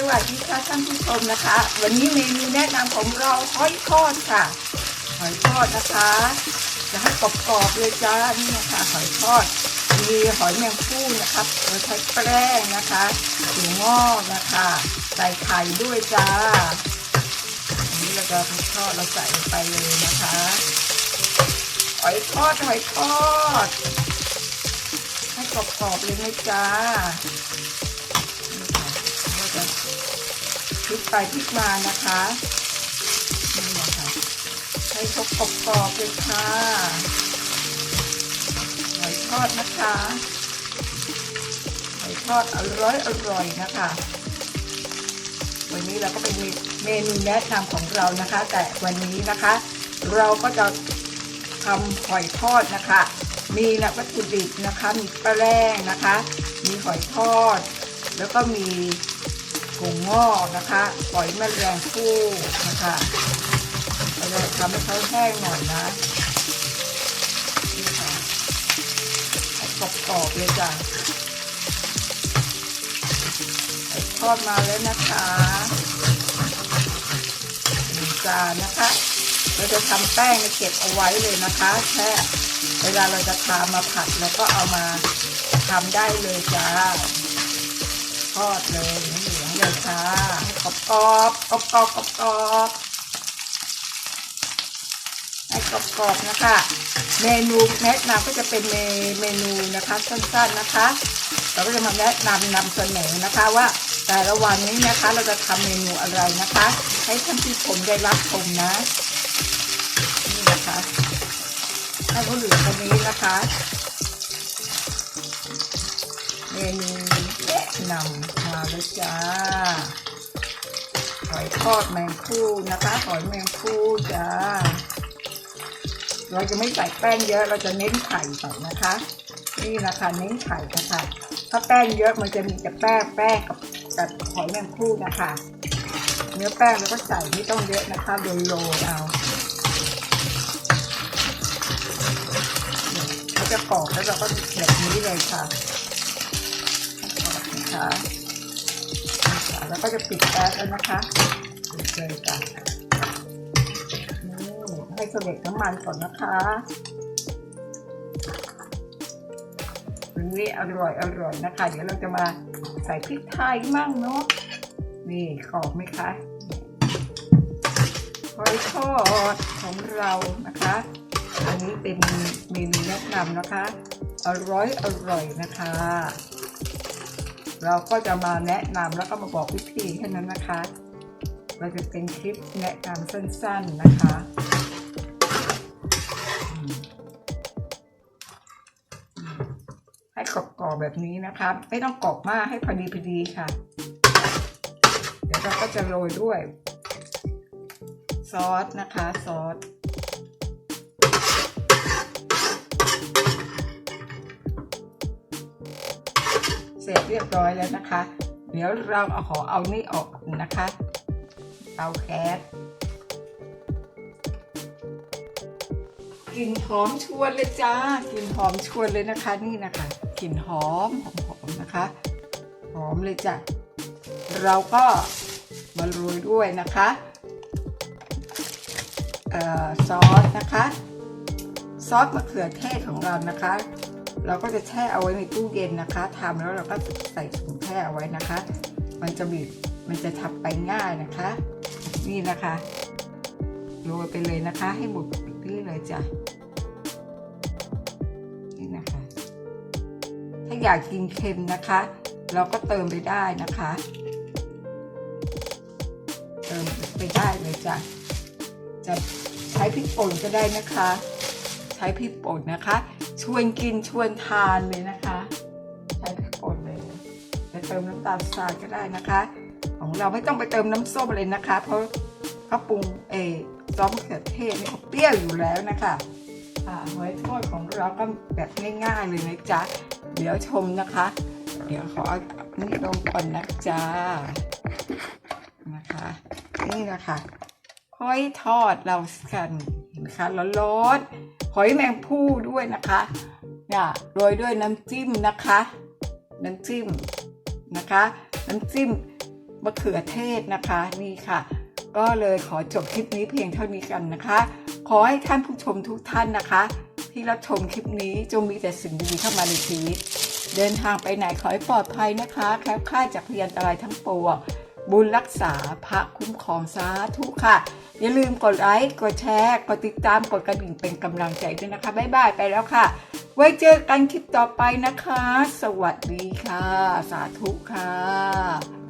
สวัสดีค่ะท่านผู้ชมนะคะ วันนี้เมนูแนะนำของเราหอยทอดค่ะ หอยทอดนะคะจะให้กรอบๆเลยจ้านี่นะคะหอยทอด มีหอยแมงผู้นะครับเราใช้แป้งนะคะถั่วงอกนะคะ ใส่ไข่ด้วยจ้าอันนี้เราจะทอดเราใส่ลงไปเลยนะคะหอยทอดหอยทอด ให้กรอบๆเลยนะจ้า พลิกไปพลิกมานะคะนี่นะคะให้เขากรอบๆเลยค่ะหอยทอดนะคะหอยทอดอร่อยอร่อยนะคะ วันนี้เราก็เป็นเมนูแนะนำของเรานะคะ แต่วันนี้นะคะ เราก็จะทำหอยทอดนะคะ มีนะวัตถุดิบนะคะ มีปลาแรงนะคะ มีหอยทอด แล้วก็มี กุ้งงอกนะคะหอยแมลงภู่นะคะเราจะทำให้เขาแห้งหน่อยนะนี่ค่ะให้กรอบๆเลยจ้ะทอดมาแล้วนะคะหนึ่งจานนะคะ เราจะทำแป้งเก็บเอาไว้เลยนะคะแค่เวลาเราจะทามาผัดแล้วก็เอามาทำได้เลยจ้าทอดเลยเหลืองเลยค่ะกรอบกรอบกรอบกรอบกรอบกรอบให้กรอบกรอบนะคะ เมนูแนะนำก็จะเป็นเมนูนะคะสั้นๆนะคะ เราก็จะมาแนะนำนำเสนอนะคะว่าแต่ละวันนี้นะคะเราจะทำเมนูอะไรนะคะ ให้ท่านผู้ชมได้รับชมนะนี่นะคะให้เขาเหลือตรงนี้นะคะ เมนู นำมาแล้วจ้าหอยทอดแมงคู่นะคะหอยแมงคู่จ้า เราจะไม่ใส่แป้งเยอะเราจะเน้นไข่ใส่นะคะ นี่นะคะเน้นไข่นะคะถ้าแป้งเยอะมันจะมีแต่แป้งแป้งกับกับหอยแมงคู่นะคะ เนื้อแป้งเราก็ใส่ไม่ต้องเยอะนะคะโดยโรยเอาเขาจะกรอบแล้วเราก็แบบนี้เลยค่ะ นะคะแล้วก็จะปิดแก๊สแล้วนะคะปิดเลยค่ะนี่ให้เสด็จน้ำมันก่อนนะคะนี่อร่อยอร่อยนะคะ เดี๋ยวเราจะมาใส่พริกไทยมั่งเนาะนี่กรอบไหมคะหอยทอดของเรานะคะ อันนี้เป็นเมนูแนะนำนะคะ อร่อยอร่อยนะคะ เราก็จะมาแนะนำแล้วก็มาบอกวิธีแค่นั้นนะคะ เราจะเป็นคลิปแนะนำสั้นๆนะคะให้กรอบๆแบบนี้นะคะ ไม่ต้องกรอบมากให้พอดีพอดีค่ะ เดี๋ยวเราก็จะโรยด้วย ซอสนะคะ ซอส เรียบร้อยแล้วนะคะ เดี๋ยวเราเอาขอเอานี่ออกนะคะเตาแก๊สกลิ่นหอมชวนเลยจ้ากลิ่นหอมชวนเลยนะคะนี่นะคะกลิ่นหอมหอมๆนะคะ หอมเลยจ้ะเราก็มาโรยด้วยนะคะเอ่อซอสนะคะ ซอสมะเขือเทศของเรานะคะ เราก็จะแช่เอาไว้ในตู้เย็นนะคะทำแล้วเราก็ใส่ถุงแช่เอาไว้นะคะ มันจะบีบมันจะทับไปง่ายนะคะ นี่นะคะโรยไปเลยนะคะ ให้หมดนี่เลยจ้ะนี่นะคะ ถ้าอยากกินเค็มนะคะ เราก็เติมไปได้นะคะ เติมไปได้เลยจ้ะจะใช้พริกป่นก็ได้นะคะ ใช้พริกป่นนะคะ ชวนกินชวนทานเลยนะคะ ใช้พริกป่นเลยจะเติมน้ำตาลทรายก็ได้นะคะ ของเราไม่ต้องไปเติมน้ำส้มเลยนะคะ เพราะเขาปรุงเอซอสมะเขือเทศนี่เขาเปรี้ยวอยู่แล้วนะคะหอยทอดของเราก็แบบง่ายๆเลยนะจ๊ะ เดี๋ยวชมนะคะ เดี๋ยวขอนี่ลงก่อนนะจ๊ะนะคะ นี่นะคะหอยทอดเรากันเห็นไหมคะร้อนๆ อยแมงผู้ด้วยนะคะเนี่ยโรยด้วยน้ำจิ้มนะคะ น้ำจิ้มนะคะ น้ำจิ้มมะเขือเทศนะคะนี่ค่ะ ก็เลยขอจบคลิปนี้เพียงเท่านี้กันนะคะ ขอให้ท่านผู้ชมทุกท่านนะคะ ที่รับชมคลิปนี้จงมีแต่สิ่งดีๆเข้ามาในชีวิตเดินทางไปไหนขอให้ปลอดภัยนะคะแคล้วคลาดจากพยันตรายทั้งปวงบุญรักษาพระคุ้มครองสาธุค่ะ อย่าลืมกดไลค์ กดแชร์ กดติดตาม กดกระดิ่งเป็นกำลังใจด้วยนะคะ บ๊ายบายไปแล้วค่ะ ไว้เจอกันคลิปต่อไปนะคะ สวัสดีค่ะ สาธุค่ะ